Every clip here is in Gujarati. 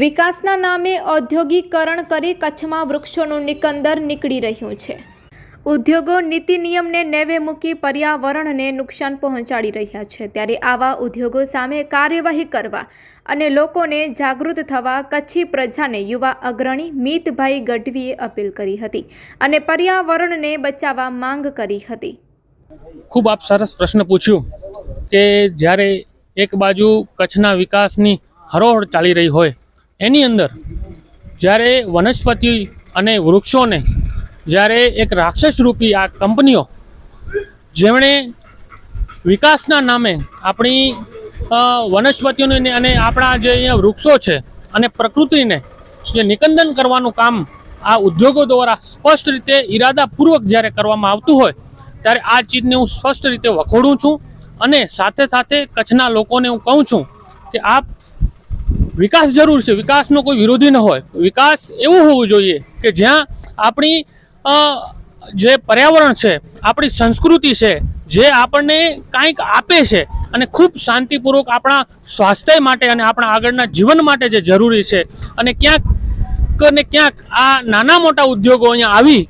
વિકાસના નામે ઔદ્યોગિકરણ કરી કચ્છમાં વૃક્ષોનું નિકંદર નીકળી રહ્યું છે. ઉદ્યોગો નીતિ નિયમને નેવે મૂકી પર્યાવરણને નુકસાન પહોંચાડી રહ્યા છે. ત્યારે આવા ઉદ્યોગો સામે કાર્યવાહી કરવા અને લોકોને જાગૃત થવા કચ્છી પ્રજાને યુવા અગ્રણી મિતભાઈ ગઢવીએ અપીલ કરી હતી અને પર્યાવરણને બચાવવા માંગ કરી હતી. ખૂબ આપ સરસ પ્રશ્ન પૂછ્યું કે જ્યારે એક બાજુ કચ્છના વિકાસની હરોહર ચાલી રહી હોય એની અંદર જ્યારે વનસ્પતિ અને વૃક્ષોને જ્યારે એક રાક્ષસરૂપી આ કંપનીઓ જેમણે વિકાસના નામે આપણી વનસ્પતિઓને અને આપણા જે અહીંયા વૃક્ષો છે અને પ્રકૃતિને જે નિકંદન કરવાનું કામ આ ઉદ્યોગો દ્વારા સ્પષ્ટ રીતે ઈરાદાપૂર્વક જ્યારે કરવામાં આવતું હોય, ત્યારે આ ચીજને હું સ્પષ્ટ રીતે વખોડું છું અને સાથે સાથે કચ્છના લોકોને હું કહું છું કે આપ વિકાસ જરૂર છે. વિકાસનો કોઈ વિરોધી ન હોય. વિકાસ એવું હોવું જોઈએ કે જ્યાં આપણી જે પર્યાવરણ છે, આપણી સંસ્કૃતિ છે, જે આપણને કાંઈક આપે છે અને ખૂબ શાંતિપૂર્વક આપણા સ્વાસ્થ્ય માટે અને આપણા આગળના જીવન માટે જે જરૂરી છે અને ક્યાંક ને ક્યાંક આ નાના મોટા ઉદ્યોગો અહીંયા આવી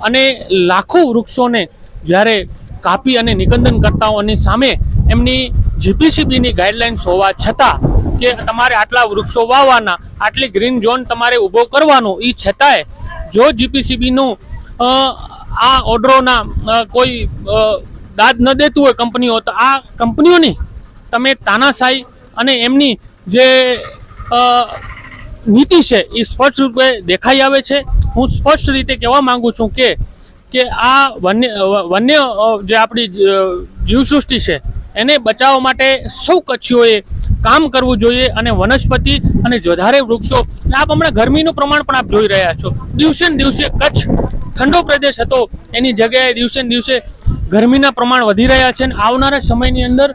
અને લાખો વૃક્ષોને જ્યારે કાપી અને નિકંદન કરતાઓની સામે એમની જીપીસીબીની ગાઈડલાઇન્સ હોવા છતાં કે તમારે આટલા વૃક્ષો વાવવાના, આટલી ગ્રીન ઝોન તમારે ઊભો કરવાનો એ છતાંય જો જીપીસીબીનું આ ઓર્ડરોના કોઈ દાદ ન દેતું હોય કંપનીઓ, તો આ કંપનીઓની તમે તાનાશાહી અને એમની જે નીતિ છે એ સ્પષ્ટ રૂપે દેખાઈ આવે છે. હું સ્પષ્ટ રીતે કહેવા માંગુ છું કે કે આ વન્ય વન્ય જે આપણી જીવસૃષ્ટિ છે, એને બચાવવા માટે સૌ કચ્છીઓએ કામ કરવું જોઈએ અને વનસ્પતિ અને વધારે વૃક્ષો આપ હમણાં ગરમીનું પ્રમાણ પણ આપ જોઈ રહ્યા છો. દિવસે ને દિવસે કચ્છ ઠંડો પ્રદેશ હતો. એની જગ્યાએ દિવસે ને દિવસે ગરમીના પ્રમાણ વધી રહ્યા છે અને આવનારા સમયની અંદર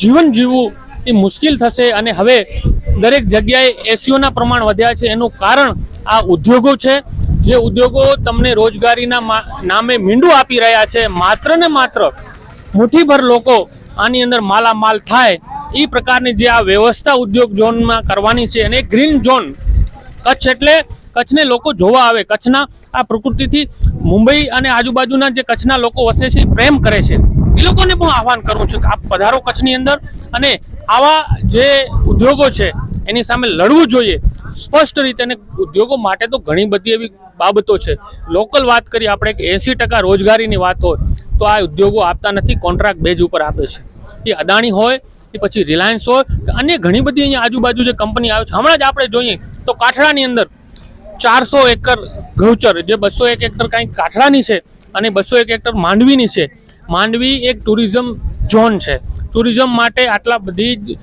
જીવન જીવવું એ મુશ્કેલ થશે અને હવે દરેક જગ્યાએ એસીઓના પ્રમાણ વધ્યા છે. એનું કારણ આ ઉદ્યોગો છે. જે ઉદ્યોગો તમને રોજગારીના નામે મીંડું આપી રહ્યા છે. માત્ર ને માત્ર મુઠ્ઠીભર લોકો આની અંદર માલામાલ થાય એ પ્રકારની જે આ વ્યવસ્થા ઉદ્યોગ ઝોનમાં કરવાની છે અને ગ્રીન ઝોન, કચ્છ એટલે કચ્છને લોકો જોવા આવે. કચ્છના આ પ્રકૃતિથી મુંબઈ અને આજુબાજુના જે કચ્છના લોકો વસે છે પ્રેમ કરે છે. એ લોકોને પણ આહવાન કરું છું કે આપ પધારો કચ્છની અંદર અને આવા જે ઉદ્યોગો છે, એની સામે લડવું જોઈએ. સ્પષ્ટ રીતે અને ઉદ્યોગો માટે તો ઘણી બધી એવી બાબતો છે. લોકલ વાત કરીએ, આપણે કે એંસી ટકા રોજગારીની વાત હોય, તો આ ઉદ્યોગો આપતા નથી, કોન્ટ્રાક્ટ બેઝ ઉપર આપે છે. એ અદાણી હોય એ પછી રિલાયન્સ હોય કે અન્ય ઘણી બધી અહીંયા આજુબાજુ જે કંપની આવે છે, હમણાં જ આપણે જોઈએ તો કાઠડાની અંદર ચારસો એકર ગૌચર, જે બસો એક એકર કાંઈક કાઠડાની છે અને બસો એક એકર માંડવીની છે. માંડવી એક ટુરિઝમ ઝોન છે. ટુરિઝમ માટે આટલા બધી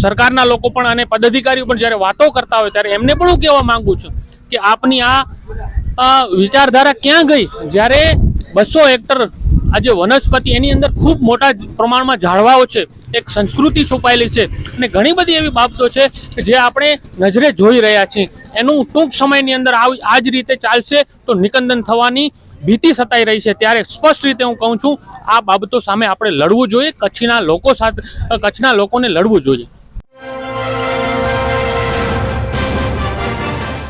સરકારના લોકો પણ અને પદાધિકારીઓ પણ જ્યારે વાતો કરતા હોય ત્યારે એમને પણ હું કહેવા માંગુ છું કે આપની આ વિચારધારા ક્યાં ગઈ? જ્યારે બસો હેક્ટર આ જે વનસ્પતિ એની અંદર ખૂબ મોટા પ્રમાણમાં ઝાડવાઓ છે, એક સંસ્કૃતિ છુપાયેલી છે અને ઘણી બધી એવી બાબતો છે કે જે આપણે નજરે જોઈ રહ્યા છીએ. એનું ટૂંક સમયની અંદર આવી આ જ રીતે ચાલશે તો નિકંદન થવાની ભીતિ સતાઈ રહી છે. ત્યારે સ્પષ્ટ રીતે હું કહું છું, આ બાબતો સામે આપણે લડવું જોઈએ, કચ્છના લોકો સાથે, કચ્છના લોકોને લડવું જોઈએ.